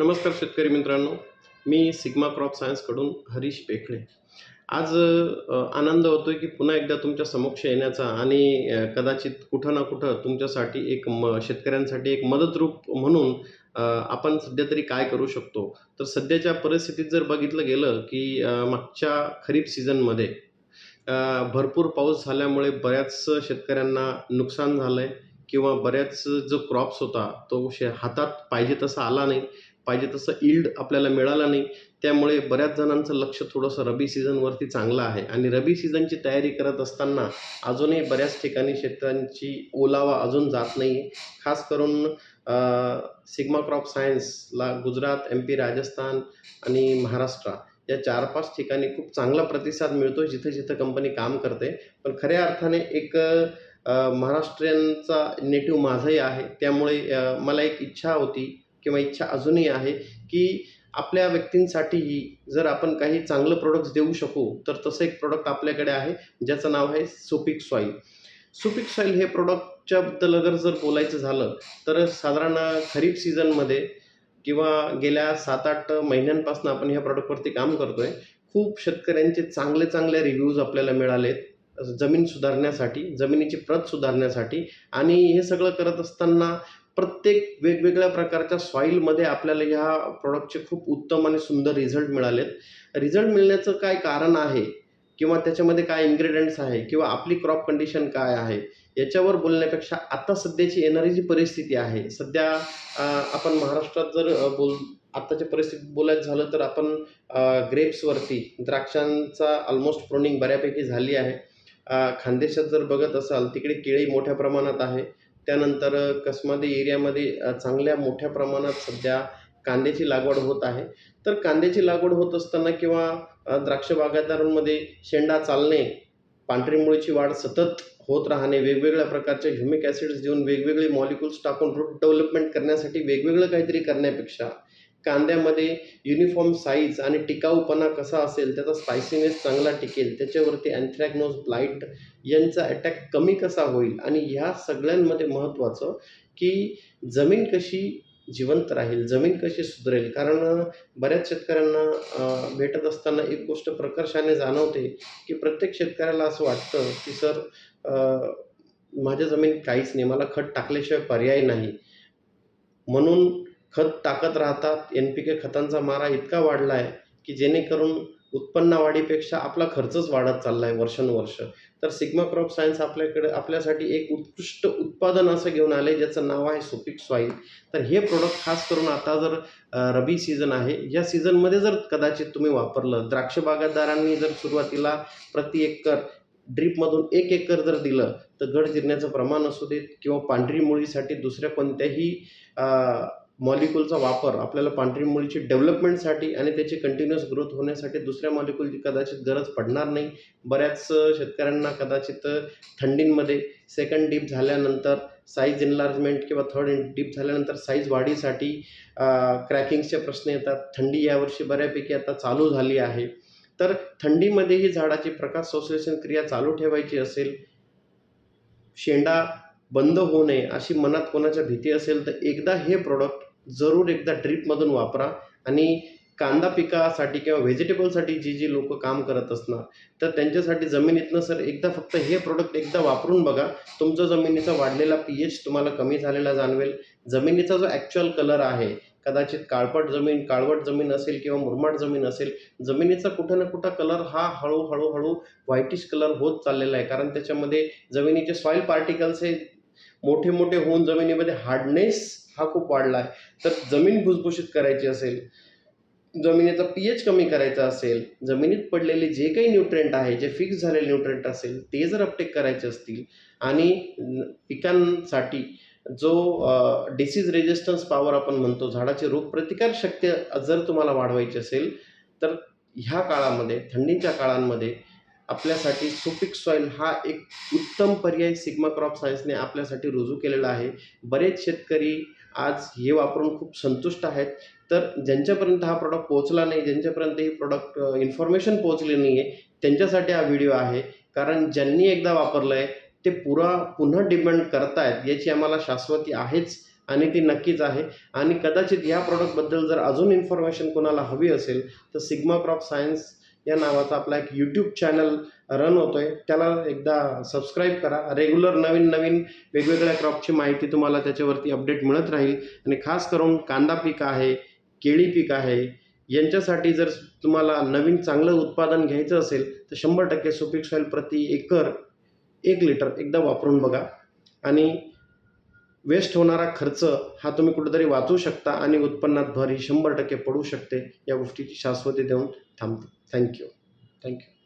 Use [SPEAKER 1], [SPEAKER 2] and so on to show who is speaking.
[SPEAKER 1] नमस्कार शेतकरी मित्रांनो. मी सिग्मा क्रॉप सायन्सकडून हरीश पेखळे. आज आनंद होतोय की पुन्हा एकदा तुमच्या समक्ष येण्याचा आणि कदाचित कुठं ना कुठं तुमच्यासाठी एक म शेतकऱ्यांसाठी एक मदतरूप म्हणून आपण सध्या तरी काय करू शकतो? तर सध्याच्या परिस्थितीत जर बघितलं गेलं की मागच्या खरीप सीझनमध्ये भरपूर पाऊस झाल्यामुळे बऱ्याच शेतकऱ्यांना नुकसान झालं आहे किंवा बऱ्याच जो क्रॉप्स होता तो शे हातात पाहिजे तसा आला नाही. पाहिजे तसं इल्ड आपल्याला मिळालं नाही. त्यामुळे बऱ्याच जणांचं लक्ष थोडंसं रबी सीझनवरती चांगलं आहे. आणि रबी सीझनची तयारी करत असताना अजूनही बऱ्याच ठिकाणी शेतकऱ्यांची ओलावा अजून जात नाही खास करून सिग्मा क्रॉप सायन्सला गुजरात एम पी राजस्थान आणि महाराष्ट्र या चार पाच ठिकाणी खूप चांगला प्रतिसाद मिळतो जिथे जिथं कंपनी काम करते. पण खऱ्या अर्थाने एक महाराष्ट्रीयनचा नेटिव्ह माझाही आहे. त्यामुळे मला एक इच्छा होती किंवा इच्छा अजूनही आहे की आपल्या व्यक्तींसाठीही जर आपण काही चांगलं प्रोडक्ट्स देऊ शकू तर तसं एक प्रोडक्ट आपल्याकडे आहे ज्याचं नाव आहे सुपिक सॉईल सुपिक सॉईल हे प्रोडक्टच्याबद्दल अगर जर बोलायचं झालं तर साधारण खरीप सीझनमध्ये किंवा गेल्या सात आठ महिन्यांपासून आपण ह्या प्रॉडक्टवरती काम करतो आहे खूप शेतकऱ्यांचे चांगले चांगले रिव्ह्यूज आपल्याला मिळालेत. जमीन सुधारण्यासाठी जमिनीची प्रत सुधारण्यासाठी आणि हे सगळं करत असताना प्रत्येक वेगवेगळ्या प्रकारच्या सॉईलमध्ये आपल्याला ह्या प्रॉडक्टचे खूप उत्तम आणि सुंदर रिझल्ट मिळालेत. रिझल्ट मिळण्याचं काय कारण आहे? किंवा त्याच्यामध्ये काय इन्ग्रेडियंट्स आहे? किंवा आपली क्रॉप कंडिशन काय आहे? याच्यावर बोलण्यापेक्षा आता सध्याची येणारी जी परिस्थिती आहे सध्या आपण महाराष्ट्रात जर बोल आत्ताच्या परिस्थितीत बोलायचं झालं तर आपण ग्रेप्सवरती द्राक्षांचा ऑलमोस्ट प्रोनिंग बऱ्यापैकी झाली आहे. खानदेशात जर बघत असाल तिकडे केळी मोठ्या प्रमाणात आहे. त्यानंतर कसमादी एरियामध्ये चांगल्या मोठ्या प्रमाणात सध्या कांद्याची लागवड होत आहे. तर कांद्याची लागवड होत असताना किंवा द्राक्ष बागायतदारांमध्ये शेंडा चालणे पांढरी मुळीची वाढ सतत होत राहणे वेगवेगळ्या प्रकारचे ह्युमिक ॲसिड्स देऊन वेगवेगळे मॉलिक्युल्स टाकून रूट डेव्हलपमेंट करण्यासाठी वेगवेगळं काहीतरी करण्यापेक्षा कांद्यामध्ये युनिफॉर्म साईज आणि टिकाऊपणा कसा असेल त्याचा स्पायसीनेस चांगला टिकेल त्याच्यावरती अँथ्रॅग्नोज ब्लाईट यांचा अटॅक कमी कसा होईल? आणि ह्या सगळ्यांमध्ये महत्त्वाचं की जमीन कशी जिवंत राहील जमीन कशी सुधरेल? कारण बऱ्याच शेतकऱ्यांना भेटत असताना एक गोष्ट प्रकर्षाने जाणवते की प्रत्येक शेतकऱ्याला असं वाटतं की सर माझ्या जमीन काहीच नाही मला खत टाकल्याशिवाय पर्याय नाही. म्हणून खत टाकत राहतात. एन पी के खतांचा मारा इतका वाढला आहे की जेणेकरून उत्पन्न वाढीपेक्षा आपला खर्चच वाढत चालला आहे वर्षानुवर्ष. तर सिग्मा क्रॉप सायन्स आपल्याकडे आपल्यासाठी एक उत्कृष्ट उत्पादन असं घेऊन आले ज्याचं नाव आहे सुपिक सॉईल तर हे प्रोडक्ट खास करून आता जर रबी सीझन आहे या सीझनमध्ये जर कदाचित तुम्ही वापरलं द्राक्ष बागायतदारांनी जर सुरुवातीला प्रति एकर ड्रीपमधून एक एकर जर दिलं तर गड जिरण्याचं प्रमाण असू देत किंवा पांढरी मुळीसाठी दुसऱ्या कोणत्याही मॉलिक्यूलचा वापर आपल्याला पांढरी मुळीची डेव्हलपमेंटसाठी आणि त्याची कंटिन्युअस ग्रोथ होण्यासाठी दुसऱ्या मॉलिक्यूलची कदाचित गरज पडणार नाही. बऱ्याच शेतकऱ्यांना कदाचित थंडींमध्ये सेकंड डीप झाल्यानंतर साईज इन्लार्जमेंट किंवा थर्ड डीप झाल्यानंतर साईज वाढीसाठी क्रॅकिंगचे प्रश्न येतात. थंडी यावर्षी बऱ्यापैकी आता चालू झाली आहे. तर थंडीमध्येही झाडाची प्रकाश संश्लेषण क्रिया चालू ठेवायची असेल शेंडा बंद होऊ नये अशी मनात कोणाच्या भीती असेल तर एकदा हे प्रोडक्ट जरूर एकदा ड्रीपमधून वापरा. आणि कांदा पिकासाठी किंवा व्हेजिटेबलसाठी जी जी लोक काम करत असणार तर त्यांच्यासाठी जमिनीतनं सर एकदा फक्त हे प्रोडक्ट एकदा वापरून बघा. तुमचा जमिनीचा वाढलेला पी एच तुम्हाला कमी झालेला जाणवेल. जमिनीचा जो ॲक्च्युअल कलर आहे कदाचित काळपट जमीन काळवट जमीन असेल किंवा मुरमाड जमीन असेल जमिनीचा कुठं ना कुठं कलर हा हळूहळू हळू व्हाईटिश कलर होत चाललेला आहे. कारण त्याच्यामध्ये जमिनीचे सॉईल पार्टिकल्स हे मोठे मोठे होऊन जमिनीमध्ये हार्डनेस हा खूप वाढला आहे. तर जमीन भुसभुशीत करायची असेल जमिनीचा पी एच कमी करायचा असेल जमिनीत पडलेले जे काही न्यूट्रेंट आहे जे फिक्स झालेले न्यूट्रेंट असेल ते जर अपटेक करायचे असतील आणि पिकांसाठी जो डिसीज रेजिस्टन्स पॉवर आपण म्हणतो झाडाची रोगप्रतिकार शक्ती जर तुम्हाला वाढवायची असेल तर ह्या काळामध्ये थंडीच्या काळांमध्ये आपल्यासाठी सुपिक सॉईल हा एक उत्तम पर्याय सिग्मा क्रॉप सायन्सने आपल्यासाठी रुजू केलेला आहे. बरेच शेतकरी आज हे वापरून खूप संतुष्ट आहेत. तर ज्यांच्यापर्यंत हा प्रॉडक्ट पोहोचला नाही ज्यांच्यापर्यंत ही प्रॉडक्ट इन्फॉर्मेशन पोहोचली नाही आहे त्यांच्यासाठी हा व्हिडिओ आहे. कारण ज्यांनी एकदा वापरलं आहे ते पुरा पुन्हा डिपेंड करतायत याची आम्हाला शाश्वती आहेच आणि ती नक्कीच आहे. आणि कदाचित या प्रॉडक्टबद्दल जर अजून इन्फॉर्मेशन कोणाला हवी असेल तर सिग्मा क्रॉप सायन्स या नावाचा आपला एक यूट्यूब चॅनल रन होतो आहे त्याला एकदा सबस्क्राईब करा. रेग्युलर नवीन नवीन वेगवेगळ्या क्रॉपची माहिती तुम्हाला त्याच्यावरती अपडेट मिळत राहील. आणि खास करून कांदा पीक आहे केळी पीक आहे यांच्यासाठी जर तुम्हाला नवीन चांगलं उत्पादन घ्यायचं असेल तर शंभर टक्के सुपीक सॉईल प्रति एकर एक लिटर एकदा वापरून बघा. आणि वेस्ट होणारा खर्च हा तुम्ही कुठेतरी वाचू शकता आणि उत्पन्नात भर ही शंभर टक्के पडू शकते या गोष्टीची शाश्वती देऊन थांबते. Thank you thank you